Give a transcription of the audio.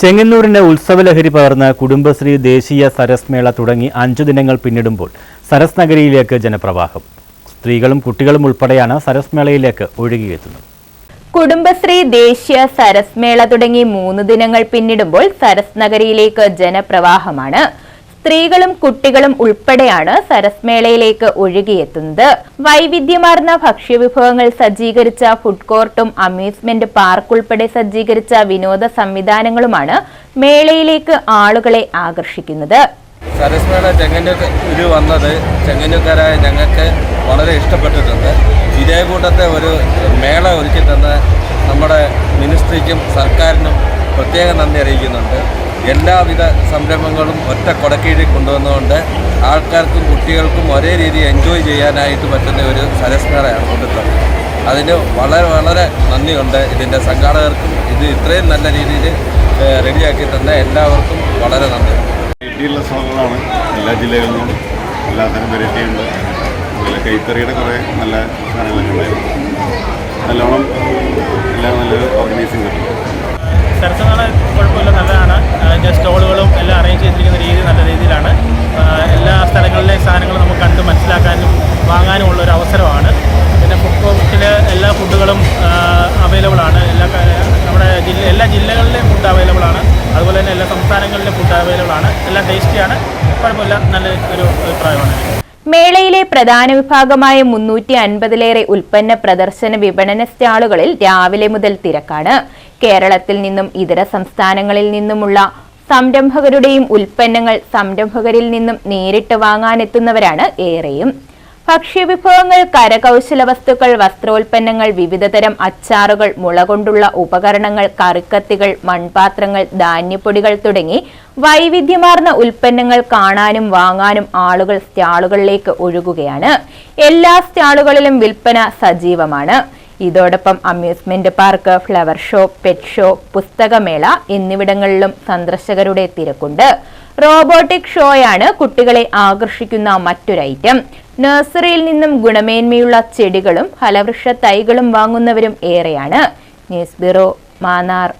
ചെങ്ങന്നൂരിന്റെ ഉത്സവലഹരി പകർന്ന് കുടുംബശ്രീ ദേശീയ സരസ് മേള തുടങ്ങി അഞ്ചു ദിനങ്ങൾ പിന്നിടുമ്പോൾ സരസ് നഗരിയിലേക്ക് ജനപ്രവാഹം. സ്ത്രീകളും കുട്ടികളും ഉൾപ്പെടെയാണ് സരസ് മേളയിലേക്ക് ഒഴുകിയെത്തുന്നത്. കുടുംബശ്രീ ദേശീയ സരസ് മേള തുടങ്ങി മൂന്ന് ദിനങ്ങൾ പിന്നിടുമ്പോൾ സരസ് നഗരിയിലേക്ക് ജനപ്രവാഹമാണ്. സ്ത്രീകളും കുട്ടികളും ഉൾപ്പെടെയാണ് സരസ്മേളയിലേക്ക് ഒഴുകിയെത്തുന്നത്. വൈവിധ്യമാർന്ന ഭക്ഷ്യവിഭവങ്ങൾ സജ്ജീകരിച്ച ഫുഡ് കോർട്ടും അമ്യൂസ്മെന്റ് പാർക്ക് ഉൾപ്പെടെ സജ്ജീകരിച്ച വിനോദ സംവിധാനങ്ങളുമാണ് മേളയിലേക്ക് ആളുകളെ ആകർഷിക്കുന്നത്. സരസ്മേള ചെങ്ങന്നൂർ വന്നത് ചെങ്ങന്നൂർക്കാരായ ഞങ്ങൾക്ക് വളരെ ഇഷ്ടപ്പെട്ടിട്ടുണ്ട്. ഇതേ കൂട്ടത്തെ ഒരു മേള ഒരുക്കി തന്ന നമ്മുടെ മിനിസ്ട്രിക്കും സർക്കാരിനും പ്രത്യേക നന്ദി അറിയിക്കുന്നുണ്ട്. എല്ലാവിധ സംരംഭങ്ങളും ഒറ്റ കൊടക്കീഴിൽ കൊണ്ടുവന്നുകൊണ്ട് ആൾക്കാർക്കും കുട്ടികൾക്കും ഒരേ രീതി എൻജോയ് ചെയ്യാനായിട്ട് പറ്റുന്ന ഒരു സരസ്മേളയാണ് കൊണ്ടുതന്നത് അതിന് വളരെ വളരെ നന്ദിയുണ്ട് ഇതിന്റെ സംഘാടകർക്കും. ഇത് ഇത്രയും നല്ല രീതിയിൽ റെഡിയാക്കി തന്ന എല്ലാവർക്കും വളരെ നന്ദി. വെറൈറ്റിയുള്ള സ്ഥലങ്ങളാണ് എല്ലാ ജില്ലകളിൽ നിന്നും എല്ലാത്തരം വെറൈറ്റി ഉണ്ട്. അതുപോലെ കൈത്തറിയുടെ കുറേ നല്ല സാധനങ്ങളൊക്കെ ഉണ്ടായിരുന്നു. നല്ലോണം എല്ലാം നല്ലൊരു ഓർഗനൈസിങ് കിട്ടും. സരസനാണ് കുഴപ്പമില്ല. നല്ലതാണ് അതിന്റെ സ്റ്റോളുകളും എല്ലാം അറേഞ്ച് ചെയ്തിരിക്കുന്ന രീതി നല്ല രീതിയിലാണ്. എല്ലാ സ്ഥലങ്ങളിലെ സാധനങ്ങളും നമുക്ക് കണ്ട് മനസ്സിലാക്കാനും വാങ്ങാനും ഉള്ള ഒരു അവസരമാണ്. പിന്നെ ഫുഡ് എല്ലാ ഫുഡുകളും അവൈലബിൾ ആണ്. എല്ലാ നമ്മുടെ ജില്ല എല്ലാ ജില്ലകളിലെയും ഫുഡ് അവൈലബിൾ ആണ്. അതുപോലെ തന്നെ എല്ലാ സംസ്ഥാനങ്ങളിലെ ഫുഡ് അവൈലബിൾ ആണ്. എല്ലാം ടേസ്റ്റിയാണ് കുഴപ്പമില്ല. നല്ല ഒരു അഭിപ്രായമാണ്. മേളയിലെ പ്രധാന വിഭാഗമായ മുന്നൂറ്റി അൻപതിലേറെ ഉൽപ്പന്ന പ്രദർശന വിപണന സ്റ്റാളുകളിൽ രാവിലെ മുതൽ തിരക്കാണ്. കേരളത്തിൽ നിന്നും ഇതര സംസ്ഥാനങ്ങളിൽ നിന്നുമുള്ള സംരംഭകരുടെയും ഉൽപ്പന്നങ്ങൾ സംരംഭകരിൽ നിന്നും നേരിട്ട് വാങ്ങാനെത്തുന്നവരാണ് ഏറെയും. ഭക്ഷ്യവിഭവങ്ങൾ കരകൗശല വസ്തുക്കൾ വസ്ത്രോൽപ്പന്നങ്ങൾ വിവിധതരം അച്ചാറുകൾ മുള കൊണ്ടുള്ള ഉപകരണങ്ങൾ കറിക്കത്തികൾ മൺപാത്രങ്ങൾ ധാന്യപ്പൊടികൾ തുടങ്ങി വൈവിധ്യമാർന്ന ഉൽപ്പന്നങ്ങൾ കാണാനും വാങ്ങാനും ആളുകൾ സ്റ്റാളുകളിലേക്ക് ഒഴുകുകയാണ്. എല്ലാ സ്റ്റാളുകളിലും വിൽപ്പന സജീവമാണ്. ഇതോടൊപ്പം amusement park flower show pet show പുസ്തകമേള എന്നിവിടങ്ങളിലും സന്ദർശകരുടെ തിരക്കുണ്ട്. റോബോട്ടിക് ഷോയാണ് കുട്ടികളെ ആകർഷിക്കുന്ന മറ്റൊരു ഐറ്റം നഴ്സറിയിൽ നിന്നും ഗുണമേന്മയുള്ള ചെടികളും ഫലവൃക്ഷ തൈകളും വാങ്ങുന്നവരും ഏറെയാണ്. News bureau Mannar.